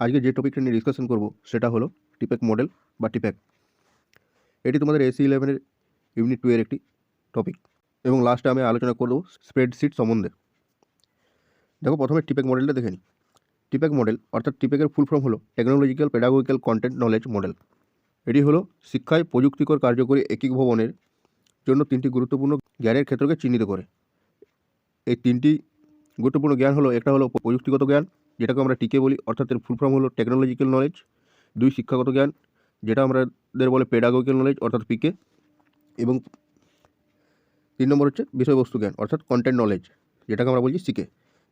আজকে যে টপিকটা নিয়ে ডিসকাশন করব, সেটা হলো টিপেক মডেল বা টিপ্যাক এটি তোমাদের এসি ইলেভেনের ইউনিট টু এর একটি টপিক এবং লাস্টে আমি আলোচনা করব স্প্রেডশিট সম্বন্ধে। দেখো, প্রথমে টিপেক মডেলটা দেখে নিই টিপেক মডেল অর্থাৎ টিপেকের ফুল ফর্ম হলো technological pedagogical content knowledge model এটি হলো শিক্ষায় প্রযুক্তিকর কার্যকরী একীভবনের জন্য তিনটি গুরুত্বপূর্ণ জ্ঞানের ক্ষেত্রকে চিহ্নিত করে। এই তিনটি গুরুত্বপূর্ণ জ্ঞান হলো, একটা হলো প্রযুক্তিগত জ্ঞান যেটাকে আমরা টিকে বলি, অর্থাৎ এর ফুল ফর্ম হলো টেকনোলজিক্যাল নলেজ দুই শিক্ষাগত জ্ঞান, যেটা আমাদের বলে পেডাগোজিক্যাল নলেজ অর্থাৎ পিকে এবং তিন নম্বর হচ্ছে বিষয়বস্তু জ্ঞান, অর্থাৎ কন্টেন্ট নলেজ যেটাকে আমরা বলছি সিকে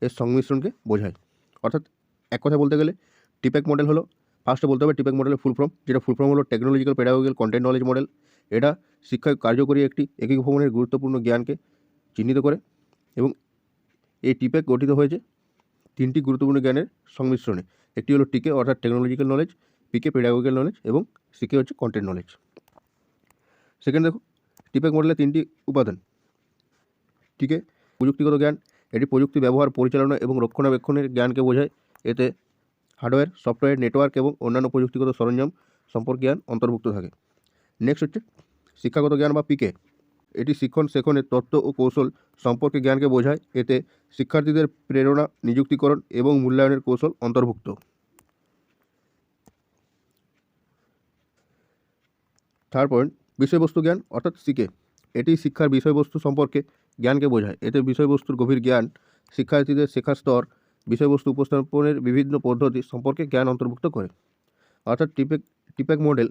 এর সংমিশ্রণকে বোঝায়। অর্থাৎ এক কথা বলতে গেলে টিপ্যাক মডেল হলো ফার্স্টে বলতে হবে টিপ্যাক মডেলের ফুল ফর্ম যেটা ফুল ফর্ম হলো technological pedagogical content knowledge model এটা শিক্ষায় কার্যকরী একটি একীভবনের গুরুত্বপূর্ণ জ্ঞানকে চিহ্নিত করে, এবং এই টিপ্যাক গঠিত হয়েছে তিনটি গুরুত্বপূর্ণ জ্ঞানের সংমিশ্রণে। একটি হলো টিকে, অর্থাৎ technological knowledge PK pedagogical knowledge এবং সিকে হচ্ছে কন্টেন্ট নলেজ সেকেন্ড দেখো টিপেক মডেলের তিনটি উপাদান। টিকে, প্রযুক্তিগত জ্ঞান, এটি প্রযুক্তি ব্যবহার, পরিচালনা এবং রক্ষণাবেক্ষণের জ্ঞানকে বোঝায়। এতে হার্ডওয়্যার সফটওয়্যার নেটওয়ার্ক এবং অন্যান্য প্রযুক্তিগত সরঞ্জাম সম্পর্কে জ্ঞান অন্তর্ভুক্ত থাকে। নেক্সট হচ্ছে শিক্ষাগত জ্ঞান বা পিকে এটি শিক্ষণ, শেখনের তত্ত্ব ও কৌশল সম্পর্কে জ্ঞানকে বোঝায়। এতে শিক্ষার্থীদের প্রেরণা, নিযুক্তিকরণ এবং মূল্যায়নের কৌশল অন্তর্ভুক্ত। থার্ড পয়েন্ট, বিষয়বস্তু জ্ঞান, অর্থাৎ সিকে এটি শিক্ষার বিষয়বস্তু সম্পর্কে জ্ঞানকে বোঝায়। এতে বিষয়বস্তুর গভীর জ্ঞান, শিক্ষার্থীদের শেখার স্তর, বিষয়বস্তু উপস্থাপনের বিভিন্ন পদ্ধতি সম্পর্কে জ্ঞান অন্তর্ভুক্ত করে। অর্থাৎ টিপেক টিপেক মডেল,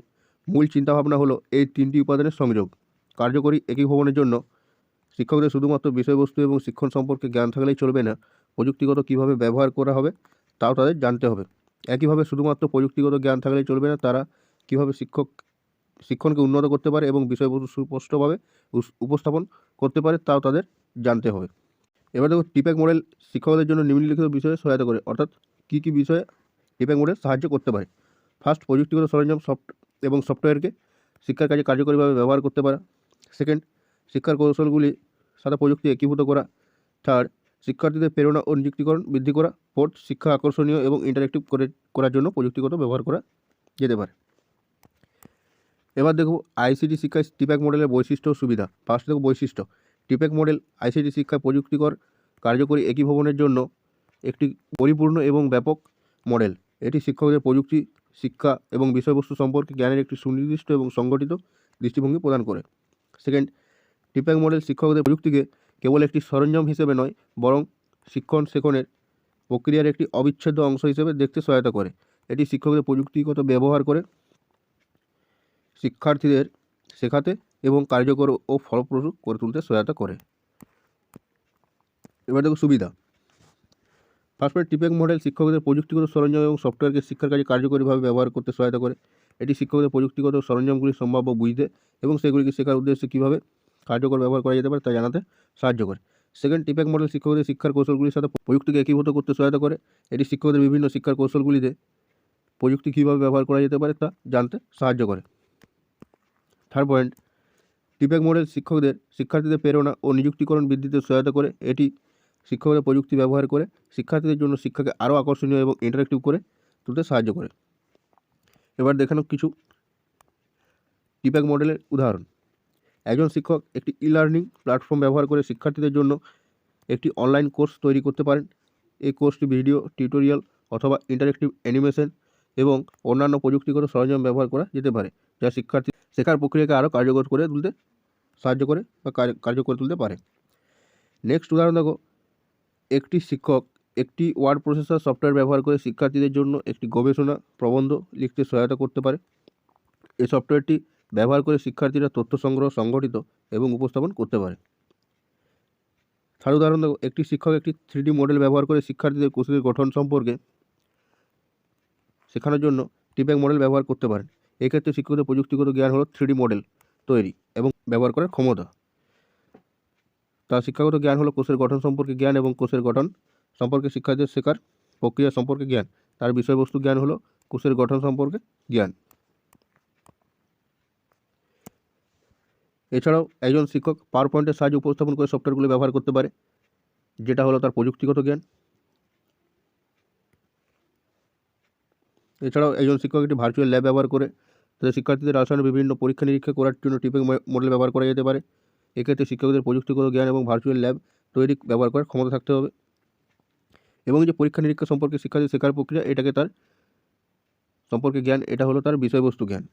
মূল চিন্তাভাবনা হলো এই তিনটি উপাদানের সংযোগ। কার্যকরী একীভবনের জন্য শিক্ষকদের শুধুমাত্র বিষয়বস্তু এবং শিক্ষণ সম্পর্কে জ্ঞান থাকলেই চলবে না, প্রযুক্তিগত কীভাবে ব্যবহার করা হবে তাও তাদের জানতে হবে। একইভাবে শুধুমাত্র প্রযুক্তিগত জ্ঞান থাকলেই চলবে না, তারা কীভাবে শিক্ষক, শিক্ষণকে উন্নত করতে পারে এবং বিষয়বস্তু সুস্পষ্টভাবে উপস্থাপন করতে পারে তাও তাদের জানতে হবে। এবার দেখো টিপ্যাক মডেল শিক্ষকদের জন্য নিম্নলিখিত বিষয়ে সহায়তা করে, অর্থাৎ কী কী বিষয়ে টিপ্যাক মডেল সাহায্য করতে পারে? ফার্স্ট, প্রযুক্তিগত সরঞ্জাম সফট, এবং সফটওয়্যারকে শিক্ষার কাজে কার্যকরীভাবে ব্যবহার করতে পারা। সেকেন্ড শিক্ষার কৌশলগুলি সাথে প্রযুক্তি একীভূত করা। থার্ড শিক্ষার্থীদের প্রেরণা ও নিযুক্তিকরণ বৃদ্ধি করা। ফোর্থ শিক্ষা আকর্ষণীয় এবং ইন্টারেক্টিভ করে, করার জন্য প্রযুক্তিগত ব্যবহার করা যেতে পারে। এবার দেখো আইসিটি শিক্ষায় টিপ্যাক মডেলের বৈশিষ্ট্য সুবিধা। ফার্স্ট দেখো বৈশিষ্ট্য। টিপ্যাক মডেল আইসিটি শিক্ষায় প্রযুক্তিকর, কার্যকরী একীভবনের জন্য একটি পরিপূর্ণ এবং ব্যাপক মডেল এটি শিক্ষকদের প্রযুক্তি, শিক্ষা এবং বিষয়বস্তু সম্পর্কে জ্ঞানের একটি সুনির্দিষ্ট এবং সংগঠিত দৃষ্টিভঙ্গি প্রদান করে। সেকেন্ড টিপ্যাক মডেল শিক্ষকদের প্রযুক্তিকে কেবল একটি সরঞ্জাম হিসেবে নয়, বরং শিক্ষণ শেখনের প্রক্রিয়ার একটি অবিচ্ছেদ্য অংশ হিসেবে দেখতে সহায়তা করে। এটি শিক্ষকদের প্রযুক্তিগত ব্যবহার করে শিক্ষার্থীদের শেখাতে এবং কার্যকর ও ফলপ্রসূ করে তুলতে সহায়তা করে। এবার দেখো সুবিধা। ফার্স্ট টিপ্যাক মডেল শিক্ষকদের প্রযুক্তিগত সরঞ্জাম এবং সফটওয়্যারকে শিক্ষার কাজে কার্যকরীভাবে ব্যবহার করতে সহায়তা করে। এটি শিক্ষকদের প্রযুক্তিগত সরঞ্জামগুলি সম্ভাব্য বুঝতে এবং সেগুলিকে শেখার উদ্দেশ্যে কীভাবে কার্যকর ব্যবহার করা যেতে পারে তা জানাতে সাহায্য করে। সেকেন্ড টিপ্যাক মডেল শিক্ষকদের শিক্ষার কৌশলগুলির সাথে প্রযুক্তিকে একীভূত করতে সহায়তা করে। এটি শিক্ষকদের বিভিন্ন শিক্ষার কৌশলগুলিতে প্রযুক্তি কীভাবে ব্যবহার করা যেতে পারে তা জানতে সাহায্য করে। থার্ড পয়েন্ট টিপ্যাক মডেল শিক্ষকদের শিক্ষার্থীদের প্রেরণা ও নিযুক্তিকরণ বৃদ্ধিতে সহায়তা করে। এটি শিক্ষকদের প্রযুক্তি ব্যবহার করে শিক্ষার্থীদের জন্য শিক্ষাকে আরও আকর্ষণীয় এবং ইন্টারেক্টিভ করে তুলতে সাহায্য করে। এবার দেখানো কিছু টিপ্যাক মডেলের উদাহরণ। একজন শিক্ষক একটি ই লার্নিং প্ল্যাটফর্ম ব্যবহার করে শিক্ষার্থীদের জন্য একটি অনলাইন কোর্স তৈরি করতে পারেন। এই কোর্সটি ভিডিও টিউটোরিয়াল অথবা ইন্টারেক্টিভ অ্যানিমেশন এবং অন্যান্য প্রযুক্তিগত সরঞ্জাম ব্যবহার করা যেতে পারে, যা শিক্ষার্থী শেখার প্রক্রিয়াকে আরও কার্যকর করে তুলতে সাহায্য করে বা কার্য- করে তুলতে পারে। নেক্সট উদাহরণ দেখো। একটি শিক্ষক, একটি ওয়ার্ড প্রসেসর সফটওয়্যার ব্যবহার করে শিক্ষার্থীদের জন্য একটি গবেষণা প্রবন্ধ লিখতে সহায়তা করতে পারে। এই সফটওয়্যারটি ব্যবহার করে শিক্ষার্থীরা তথ্য সংগ্রহ, সংগঠিত এবং উপস্থাপন করতে পারে। থার্ড উদাহরণ দেখো একটি শিক্ষক একটি থ্রিডি মডেল ব্যবহার করে শিক্ষার্থীদের কোষের গঠন সম্পর্কে শেখানোর জন্য টিপ্যাক মডেল ব্যবহার করতে পারেন। এক্ষেত্রে শিক্ষকদের প্রযুক্তিগত জ্ঞান হলো থ্রিডি মডেল তৈরি এবং ব্যবহার করার ক্ষমতা। তার শিক্ষাগত জ্ঞান হলো কোষের গঠন সম্পর্কে জ্ঞান এবং কোষের গঠন সম্পর্কে শিক্ষার্থীদের শেখার প্রক্রিয়া সম্পর্কে জ্ঞান। তার বিষয়বস্তু জ্ঞান হলো কোষের গঠন সম্পর্কে জ্ঞান। এছাড়াও একজন শিক্ষক পাওয়ার পয়েন্টের সাহায্যে উপস্থাপন করে সফটওয়্যারগুলি ব্যবহার করতে পারে, যেটা হলো তার প্রযুক্তিগত জ্ঞান। এছাড়াও একজন শিক্ষক একটি ভার্চুয়াল ল্যাব ব্যবহার করে তাদের শিক্ষার্থীদের রাসায়নিক বিভিন্ন পরীক্ষা নিরীক্ষা করার জন্য টিপেক মডেল ব্যবহার করা যেতে পারে। এক্ষেত্রে শিক্ষকদের প্রযুক্তিগত জ্ঞান এবং ভার্চুয়াল ল্যাব তৈরি ব্যবহার করার ক্ষমতা থাকতে হবে। এবং যে পরীক্ষা নিরীক্ষা সম্পর্কে শিক্ষার্থী শেখার প্রক্রিয়া, এটাকে তার সম্পর্কে জ্ঞান, এটা হলো তার বিষয়বস্তু জ্ঞান।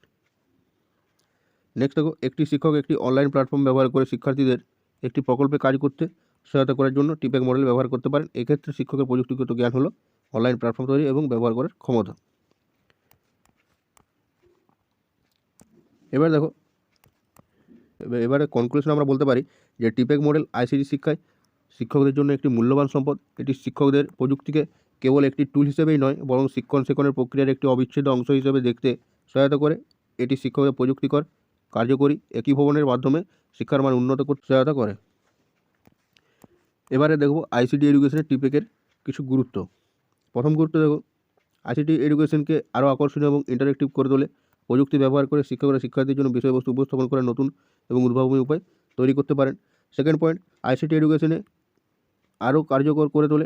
নেক্সট দেখো, একটি শিক্ষক একটি অনলাইন প্ল্যাটফর্ম ব্যবহার করে শিক্ষার্থীদের একটি প্রকল্পে কাজ করতে সহায়তা করার জন্য টিপ্যাক মডেল ব্যবহার করতে পারেন। এক্ষেত্রে শিক্ষকের প্রযুক্তিগত জ্ঞান হলো অনলাইন প্ল্যাটফর্ম তৈরি এবং ব্যবহার করার ক্ষমতা। এবার দেখো এবার- কনক্লুশন আমরা বলতে পারি যে টিপেক মডেল আইসিটি শিক্ষায় শিক্ষকদের জন্য একটি মূল্যবান সম্পদ। এটি শিক্ষকদের প্রযুক্তিকে কেবল একটি টুল হিসেবেই নয়, বরং শিক্ষণ শেখনের প্রক্রিয়ার একটি অবিচ্ছেদ্য অংশ হিসেবে দেখতে সহায়তা করে। এটি শিক্ষকদের প্রযুক্তিকর, কার্যকরী, একীভবনের মাধ্যমে শিক্ষার মান উন্নত করতে সহায়তা করে। এবারে দেখব আইসিটি এডুকেশনের টিপেকের কিছু গুরুত্ব। প্রথম গুরুত্ব দেখো আইসিটি এডুকেশনকে আরও আকর্ষণীয় এবং ইন্টারেক্টিভ করে তোলে। প্রযুক্তি ব্যবহার করে শিক্ষকরা শিক্ষার্থীর জন্য বিষয়বস্তু উপস্থাপন করে নতুন এবং উদ্ভাবনী উপায় তৈরি করতে পারেন। সেকেন্ড পয়েন্ট আইসিটি এডুকেশনে আরও কার্যকর করে তোলে।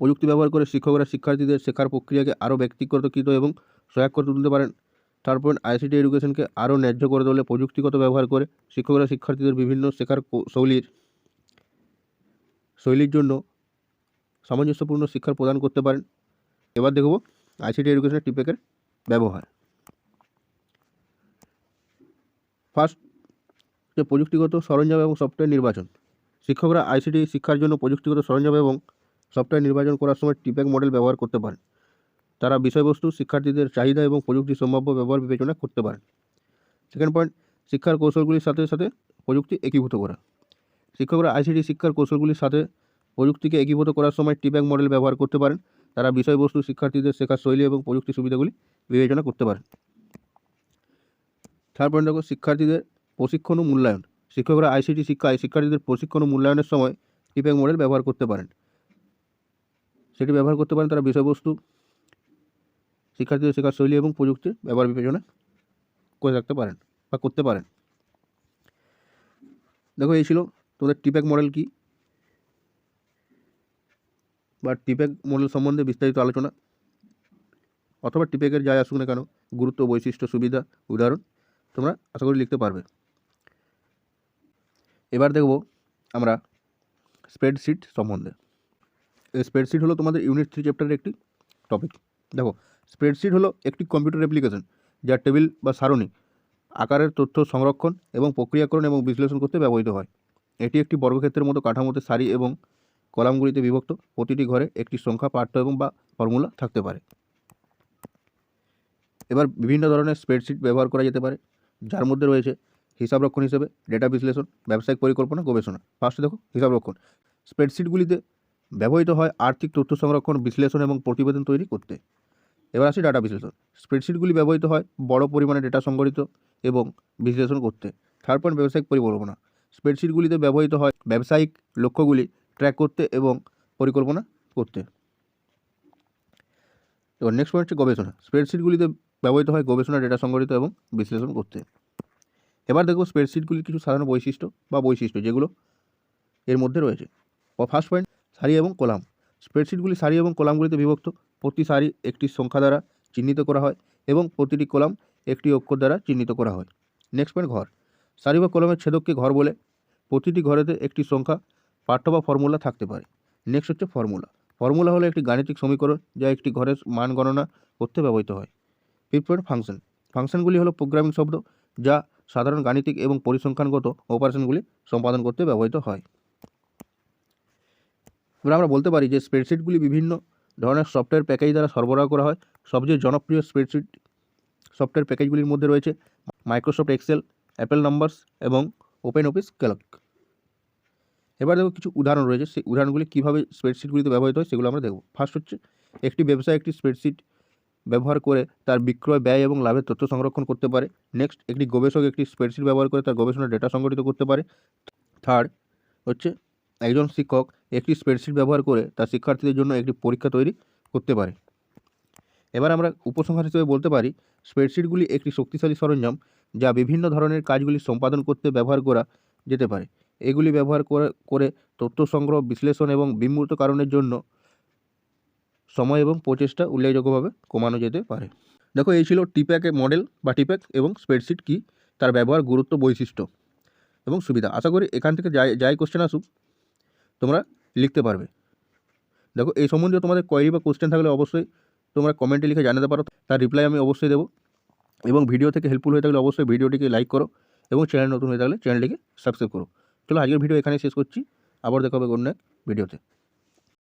প্রযুক্তি ব্যবহার করে শিক্ষকরা শিক্ষার্থীদের শেখার প্রক্রিয়াকে আরও ব্যক্তিগতকৃত এবং সহায়ক করে তুলতে পারেন। থার্ড পয়েন্ট আইসিটি এডুকেশনকে আরও ন্যায্য করে তোলে। প্রযুক্তিগত ব্যবহার করে শিক্ষকরা শিক্ষার্থীদের বিভিন্ন শেখার শৈলীর শৈলীর জন্য সামঞ্জস্যপূর্ণ শিক্ষার প্রদান করতে পারেন। এবার দেখব আইসিটি এডুকেশনের টিপেকের ব্যবহার। ফার্স্ট যে প্রযুক্তিগত সরঞ্জাম এবং সফটওয়্যার নির্বাচন। শিক্ষকরা আইসিটি শিক্ষার জন্য প্রযুক্তিগত সরঞ্জাম এবং সফটওয়্যার নির্বাচন করার সময় টিপেক মডেল ব্যবহার করতে পারেন। তারা বিষয়বস্তু, শিক্ষার্থীদের চাহিদা এবং প্রযুক্তির সম্ভাব্য ব্যবহার বিবেচনা করতে পারেন। সেকেন্ড পয়েন্ট শিক্ষার কৌশলগুলির সাথে সাথে প্রযুক্তি একীভূত করা। শিক্ষকরা আইসিটি শিক্ষার কৌশলগুলির সাথে প্রযুক্তিকে একীভূত করার সময় টিপ্যাক মডেল ব্যবহার করতে পারেন। তারা বিষয়বস্তু, শিক্ষার্থীদের শেখার শৈলী এবং প্রযুক্তি সুবিধাগুলি বিবেচনা করতে পারেন থার্ড পয়েন্ট দেখো, শিক্ষার্থীদের প্রশিক্ষণ ও মূল্যায়ন। শিক্ষকরা আইসিটি শিক্ষায় শিক্ষার্থীদের প্রশিক্ষণ ও মূল্যায়নের সময় টিপ্যাক মডেল ব্যবহার করতে পারেন। সেটি ব্যবহার করতে পারেন তারা বিষয়বস্তু, শিক্ষার্থীদের শেখার শৈলী এবং প্রযুক্তি ব্যবহার বিবেচনা করে রাখতে পারেন বা করতে পারেন। দেখো, এই ছিল তোমাদের টিপ্যাক মডেল কি? বা টিপ্যাক মডেল সম্বন্ধে বিস্তারিত আলোচনা। অথবা টিপ্যাকের যাই আসুক না কেন, গুরুত্ব, বৈশিষ্ট্য, সুবিধা, উদাহরণ তোমরা আশা করি লিখতে পারবে। এবার দেখব আমরা স্প্রেডশিট সম্বন্ধে। স্প্রেডশিট হলো তোমাদের ইউনিট থ্রি চ্যাপ্টারের একটি টপিক দেখো স্প্রেডশিট হলো একটি কম্পিউটার অ্যাপ্লিকেশন যা টেবিল বা সারণী আকারের তথ্য সংরক্ষণ এবং প্রক্রিয়াকরণ এবং বিশ্লেষণ করতে ব্যবহৃত হয়। এটি একটি বর্গক্ষেত্রের মতো কাঠামোতে সারি এবং কলামগুলিতে বিভক্ত। প্রতিটি ঘরে একটি সংখ্যা, পাঠ্য এবং বা ফর্মুলা থাকতে পারে। এবার বিভিন্ন ধরনের স্প্রেডশিট ব্যবহার করা যেতে পারে, যার মধ্যে রয়েছে হিসাবরক্ষণ হিসেবে ডেটা বিশ্লেষণ, ব্যবসায়িক পরিকল্পনা, গবেষণা। ফার্স্ট দেখো হিসাবরক্ষণ স্প্রেডশিটগুলিতে ব্যবহৃত হয় আর্থিক তথ্য সংরক্ষণ, বিশ্লেষণ এবং প্রতিবেদন তৈরি করতে। এবার আসি ডাটা বিশ্লেষণ। স্প্রেডশিটগুলি ব্যবহৃত হয় বড় পরিমাণে ডেটা সংগঠিত এবং বিশ্লেষণ করতে। থার্ড পয়েন্ট ব্যবসায়িক পরিকল্পনা। স্প্রেডশিটগুলিতে ব্যবহৃত হয় ব্যবসায়িক লক্ষ্যগুলি ট্র্যাক করতে এবং পরিকল্পনা করতে। এবার নেক্সট পয়েন্ট হচ্ছে গবেষণা। স্প্রেডশিটগুলিতে ব্যবহৃত হয় গবেষণা, ডেটা সংগঠিত এবং বিশ্লেষণ করতে। এবার দেখো স্প্রেডশিটগুলির কিছু সাধারণ বৈশিষ্ট্য বা বৈশিষ্ট্য যেগুলো এর মধ্যে রয়েছে। ফার্স্ট পয়েন্ট, সারি এবং কলাম। স্প্রেডশিটগুলি সারি এবং কলামগুলিতে বিভক্ত। প্রতি সারি একটি সংখ্যা দ্বারা চিহ্নিত করা হয় এবং প্রতিটি কলাম একটি অক্ষর দ্বারা চিহ্নিত করা হয়। নেক্সট পয়েন্ট, ঘর। সারি বা কলমের ছেদককে ঘর বলে। প্রতিটি ঘরেতে একটি সংখ্যা, পাঠ্য বা ফর্মুলা থাকতে পারে। নেক্সট হচ্ছে ফর্মুলা। ফর্মুলা হলো একটি গাণিতিক সমীকরণ যা একটি ঘরের মান গণনা করতে ব্যবহৃত হয়। পয়েন্ট ফাংশন ফাংশনগুলি হলো প্রোগ্রামিং শব্দ, যা সাধারণ গাণিতিক এবং পরিসংখ্যানগত অপারেশনগুলি সম্পাদন করতে ব্যবহৃত হয়। এবার আমরা বলতে পারি যে স্প্রেডশিটগুলি বিভিন্ন ধরনের সফটওয়্যার প্যাকেজ দ্বারা সরবরাহ করা হয়। সবচেয়ে জনপ্রিয় স্প্রেডশিট সফটওয়্যার প্যাকেজগুলির মধ্যে রয়েছে মাইক্রোসফট এক্সেল অ্যাপেল নাম্বারস এবং ওপেন অফিস ক্যালক এবার দেখো কিছু উদাহরণ রয়েছে। সেই উদাহরণগুলি কীভাবে স্প্রেডশিটগুলিতে ব্যবহৃত হয় সেগুলো আমরা দেখব। ফার্স্ট হচ্ছে, একটি ব্যবসায় একটি স্প্রেডশিট ব্যবহার করে তার বিক্রয়, ব্যয় এবং লাভের তথ্য সংরক্ষণ করতে পারে। নেক্সট একটি গবেষক একটি স্প্রেডশিট ব্যবহার করে তার গবেষণার ডেটা সংগঠিত করতে পারে। থার্ড হচ্ছে একজন শিক্ষক একটি স্প্রেডশিট ব্যবহার করে তার শিক্ষার্থীদের জন্য একটি পরীক্ষা তৈরি করতে পারে। এবার আমরা উপসংহার হিসেবে বলতে পারি স্প্রেডশিটগুলি একটি শক্তিশালী সরঞ্জাম যা বিভিন্ন ধরনের কাজগুলি সম্পাদন করতে ব্যবহার করা যেতে পারে। এগুলি ব্যবহার করে তথ্য সংগ্রহ, বিশ্লেষণ এবং বিমূর্ত কারণের জন্য সময় এবং প্রচেষ্টা উল্লেখযোগ্যভাবে কমানো যেতে পারে। দেখো, এই ছিল টিপ্যাকের মডেল বা টিপ্যাক এবং স্প্রেডশিট কী? তার ব্যবহার গুরুত্ব বৈশিষ্ট্য এবং সুবিধা। আশা করি এখান থেকে যাই যাই কোশ্চেন আসুক, তোমরা লিখতে পারবে। দেখো, এই সম্বন্ধে তোমাদের কোয়েরি বা কোশ্চেন থাকলে অবশ্যই তোমরা কমেন্টে লিখে জানাতে পারো। তার রিপ্লাই আমি অবশ্যই দেবো এবং ভিডিও থেকে হেল্পফুল হয়ে থাকলে অবশ্যই ভিডিওটিকে লাইক করো এবং চ্যানেল নতুন হয়ে থাকলে চ্যানেলটিকে সাবস্ক্রাইব করো। চলো, আজকের ভিডিও এখানে শেষ করছি। আবার দেখা হবে অন্য এক ভিডিওতে